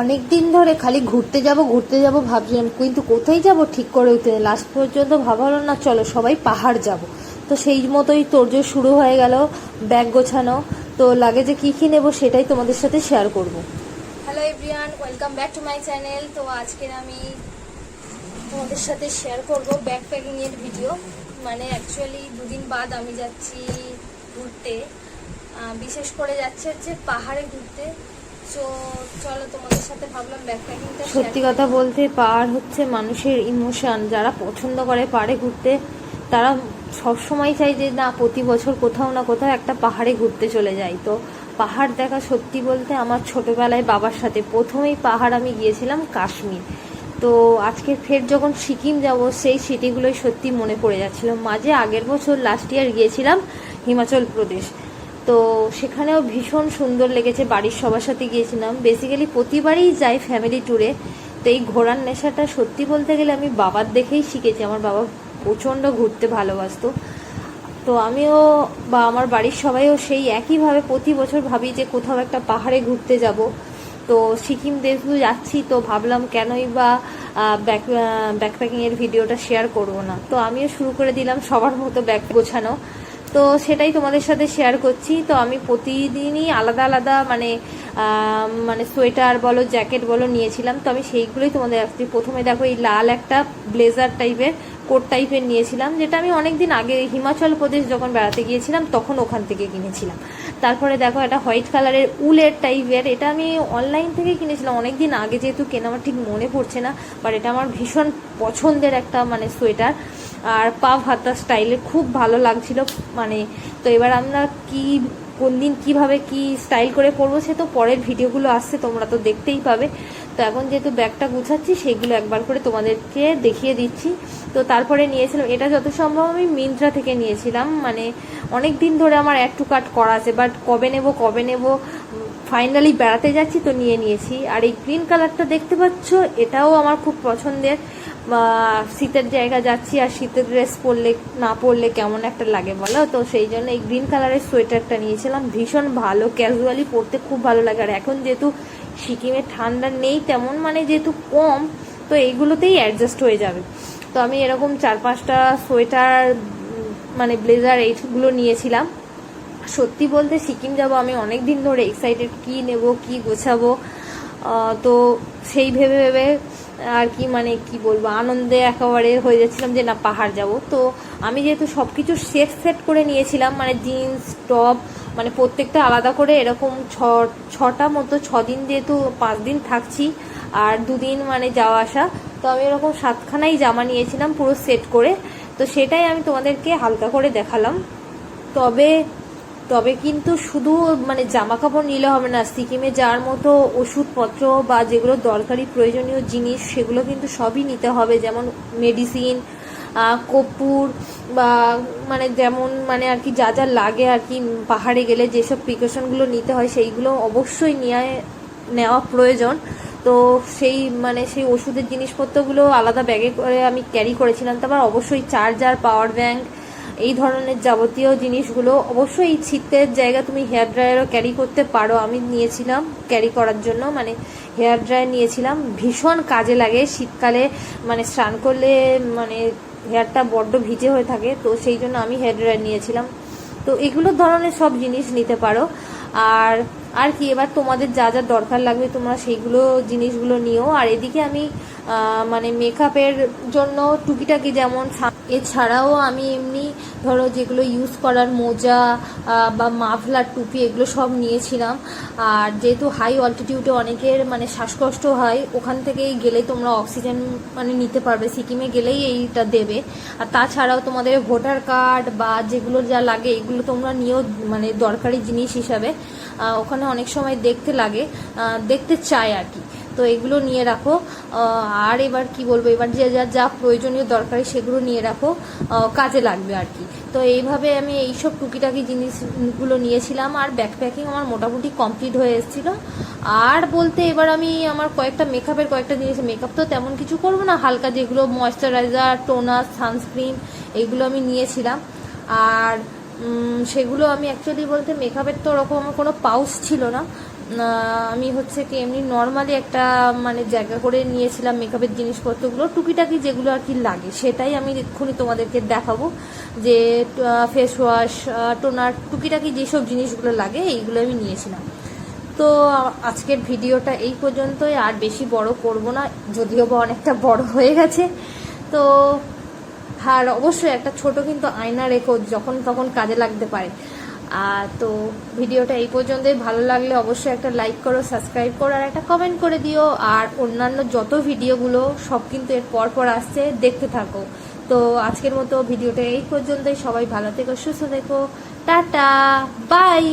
অনেক দিন ধরে খালি ঘুরতে যাব ঘুরতে যাব, ভাবছিলাম, কিন্তু কোথায় যাব ঠিক করে উঠতে? লাস্ট পর্যন্ত ভাবা হলো না, চলো সবাই পাহাড় যাব। তো সেই মতোই তোরজোর শুরু হয়ে গেল, ব্যাগ গোছানো। তো লাগে যে কী কী নেব সেটাই তোমাদের সাথে শেয়ার করব। Hello everyone welcome back to my channel তো আজকে আমি তোমাদের সাথে শেয়ার করব ব্যাগ প্যাকিং এর ভিডিও মানে অ্যাকচুয়ালি দুদিন বাদ আমি যাচ্ছি ঘুরতে। বিশেষ করে যাচ্ছে হচ্ছে পাহাড়ে ঘুরতে। তো চলো তোমাদের সাথে ভাবলাম ব্যাগ প্যাকিংটা সত্যি কথা বলতে পাহাড় হচ্ছে মানুষের ইমোশন যারা পছন্দ করে পাহাড়ে ঘুরতে তারা সব সময় চাই যে না প্রতি বছর কোথাও না কোথাও একটা পাহাড়ে ঘুরতে চলে যায় তো পাহাড় দেখা সত্যি বলতে আমার ছোটবেলায় বাবার সাথে প্রথমেই পাহাড় আমি গিয়েছিলাম কাশ্মীর। তো আজকে ফের যখন সিকিম যাব সেই সিটিগুলোই সত্যি মনে পড়ে যাচ্ছিল। মাঝে আগের বছর লাস্ট ইয়ার গিয়েছিলাম হিমাচল প্রদেশ। তো সেখানেও ভীষণ সুন্দর লেগেছে, বাড়ির সবার সাথে গিয়েছিলাম। বেসিক্যালি প্রতিবারই যাই ফ্যামিলি ট্যুরে তো এই ঘোরার নেশাটা সত্যি বলতে গেলে আমি বাবার দেখেই শিখেছি। আমার বাবা প্রচণ্ড ঘুরতে ভালোবাসতো। তো আমিও বা আমার বাড়ির সবাইও সেই একইভাবে প্রতি বছর ভাবি যে কোথাও একটা পাহাড়ে ঘুরতে যাব। তো সিকিম যেহেতু যাচ্ছি তো ভাবলাম কেনই বা ব্যাক ব্যাকপ্যাকিংয়ের ভিডিওটা শেয়ার করব না। তো আমিও শুরু করে দিলাম সবার মতো ব্যাগ গোছানো। তো সেটাই তোমাদের সাথে শেয়ার করছি। তো আমি প্রতিদিনই আলাদা আলাদা মানে মানে সোয়েটার বলো জ্যাকেট বলো নিয়েছিলাম। তো আমি সেইগুলোই তোমাদের আসছি প্রথমে দেখো, এই লাল একটা ব্লেজার টাইপের কোট টাইপের নিয়েছিলাম, যেটা আমি অনেক দিন আগে হিমাচল প্রদেশ যখন বেড়াতে গিয়েছিলাম, তখন ওখান থেকে কিনেছিলাম। তারপরে দেখো একটা হোয়াইট কালারের উলের টাইপের এটা আমি অনলাইন থেকে কিনেছিলাম। অনেক দিন আগে যেহেতু কেনা আমার ঠিক মনে পড়ছে না বাট এটা আমার ভীষণ পছন্দের একটা মানে সোয়েটার। আর পা ভাতা স্টাইলে খুব ভালো লাগছিল মানে তো এবার আমরা কি, কোন দিন কীভাবে কি স্টাইল করে পরবো সে তো পরের ভিডিওগুলো আসছে, তোমরা তো দেখতেই পাবে। তো এখন যেহেতু ব্যাগটা গুছাচ্ছি, সেগুলো একবার করে তোমাদেরকে দেখিয়ে দিচ্ছি। তো তারপরে নিয়েছিলাম, এটা যত সম্ভব আমি মিন্ত্রা থেকে নিয়েছিলাম মানে অনেক দিন ধরে আমার অ্যাড টু কাট করা আছে বাট কবে নেব কবে নেব ফাইনালি বেড়াতে যাচ্ছি, তো নিয়ে নিয়েছি। আর এই গ্রিন কালারটা দেখতে পাচ্ছ, এটাও আমার খুব পছন্দের। শীতের জায়গা যাচ্ছি আর শীতের ড্রেস পরলে, না পরলে কেমন একটা লাগে বলো? তো সেই জন্য এই গ্রিন কালারের সোয়েটারটা নিয়েছিলাম। ভীষণ ভালো ক্যাজুয়ালি পরতে খুব ভালো লাগে। আর এখন যেহেতু সিকিমে ঠান্ডা নেই তেমন মানে যেহেতু কম, তো এইগুলোতেই অ্যাডজাস্ট হয়ে যাবে। তো আমি এরকম চার পাঁচটা সোয়েটার মানে ব্লেজার এইগুলো নিয়েছিলাম। সত্যি বলতে সিকিম যাব আমি অনেক দিন ধরে এক্সাইটেড কি নেব, কি গোছাবো? তো সেই ভেবে ভেবে আর কি মানে কি বলব, আনন্দে একেবারে হয়ে যাচ্ছিলাম যে না, পাহাড় যাব। তো আমি যেহেতু সব কিছু সেট সেট করে নিয়েছিলাম মানে জিন্স, টপ মানে প্রত্যেকটা আলাদা করে এরকম ছ, ছটা মতো ছ দিন যেহেতু পাঁচ দিন থাকছি আর দুদিন মানে যাওয়া আসা, তো আমি এরকম সাতখানাই জামা নিয়েছিলাম পুরো সেট করে। তো সেটাই আমি তোমাদেরকে হালকা করে দেখালাম। তবে তবে কিন্তু শুধু মানে জামা কাপড় নিলে হবে না, সিকিমে যাওয়ার মতো ওষুধপত্র বা যেগুলো দরকারি প্রয়োজনীয় জিনিস সেগুলো কিন্তু সবই নিতে হবে, যেমন মেডিসিন কর্পূর বা মানে যেমন মানে আর কি যা যা লাগে আর কি, পাহাড়ে গেলে যেসব প্রিকশনগুলো নিতে হয় সেইগুলো অবশ্যই নিয়ে নেওয়া প্রয়োজন। তো সেই মানে সেই ওষুধের জিনিসপত্রগুলো আলাদা ব্যাগে করে আমি ক্যারি করেছিলাম, তারপর অবশ্যই চার্জার পাওয়ার ব্যাংক এই ধরনের যাবতীয় জিনিসগুলো অবশ্যই এই শীতের জায়গা তুমি হেয়ার ড্রায়ারও ক্যারি করতে পারো। আমি নিয়েছিলাম ক্যারি করার জন্য মানে হেয়ার ড্রায়ার নিয়েছিলাম। ভীষণ কাজে লাগে শীতকালে মানে স্নান করলে মানে হেয়ারটা বড্ড ভিজে হয়ে থাকে, তো সেই জন্য আমি হেয়ার ড্রায়ার নিয়েছিলাম। তো এগুলো ধরনের সব জিনিস নিতে পারো। আর আর কি এবার তোমাদের যা যা দরকার লাগবে তোমরা সেইগুলো জিনিসগুলো নিও। আর এদিকে আমি মানে মেকআপের জন্য টুকিটাকি যেমন এছাড়াও আমি এমনি ধরো যেগুলো ইউজ করার মোজা বা মাফলার টুপি এগুলো সব নিয়েছিলাম। আর যেহেতু হাই অল্টিটিউডে অনেকের মানে শ্বাসকষ্ট হয় ওখান থেকেই গেলে তোমরা অক্সিজেন মানে নিতে পারবে। সিকিমে গেলেই এইটা দেবে। আর তাছাড়াও তোমাদের ভোটার কার্ড বা যেগুলো যা লাগে এগুলো তোমরা নিয়েও মানে দরকারি জিনিস হিসাবে। আহ, ওখানে অনেক সময় দেখতে লাগে দেখতে চায় আর কি। তো এগুলো নিয়ে রাখো। আর এবার কি বলব, এবার যে যা যা প্রয়োজনীয় দরকারি সেগুলো নিয়ে রাখো কাজে লাগবে আর কি। তো এইভাবে আমি এইসব টুকিটাকি জিনিসগুলো নিয়েছিলাম আর ব্যাকপ্যাকিং আমার মোটামুটি কমপ্লিট হয়ে এসেছিল। আর বলতে এবার আমি আমার কয়েকটা মেকআপের কয়েকটা জিনিস মেকআপ তো তেমন কিছু করব না, হালকা যেগুলো ময়শ্চারাইজার টোনার সানস্ক্রিন এইগুলো আমি নিয়েছিলাম। আর সেগুলো আমি অ্যাকচুয়ালি বলতে মেকআপের তো ওরকম কোনো পাউস ছিল না। আমি হচ্ছে কি এমনি নর্মালি একটা মানে জায়গা করে নিয়েছিলাম মেকআপের জিনিসপত্রগুলো, টুকিটাকি যেগুলো আর কি লাগে, সেটাই আমি এক্ষুনি তোমাদেরকে দেখাবো। যে ফেস ওয়াশ টোনার টুকিটাকি যেসব জিনিসগুলো লাগে, এইগুলো আমি নিয়েছিলাম। তো, আজকের ভিডিওটা এই পর্যন্তই, আর বেশি বড় করব না, যদিও বা অনেকটা বড় হয়ে গেছে। তো আর অবশ্যই একটা ছোট কিন্তু আয়না রেখো যখন তখন কাজে লাগতে পারে। তো ভিডিওটা এই পর্যন্তই। ভালো লাগলে অবশ্যই একটা লাইক করো সাবস্ক্রাইব করো, আর একটা কমেন্ট করে দিও। আর অন্যান্য যত ভিডিওগুলো, সব কিন্তু এর পর পর আসছে। দেখতে থাকো। তো আজকের মতো ভিডিওটা এই পর্যন্তই। সবাই ভালো থেকো, সুস্থ থেকো। Tata bye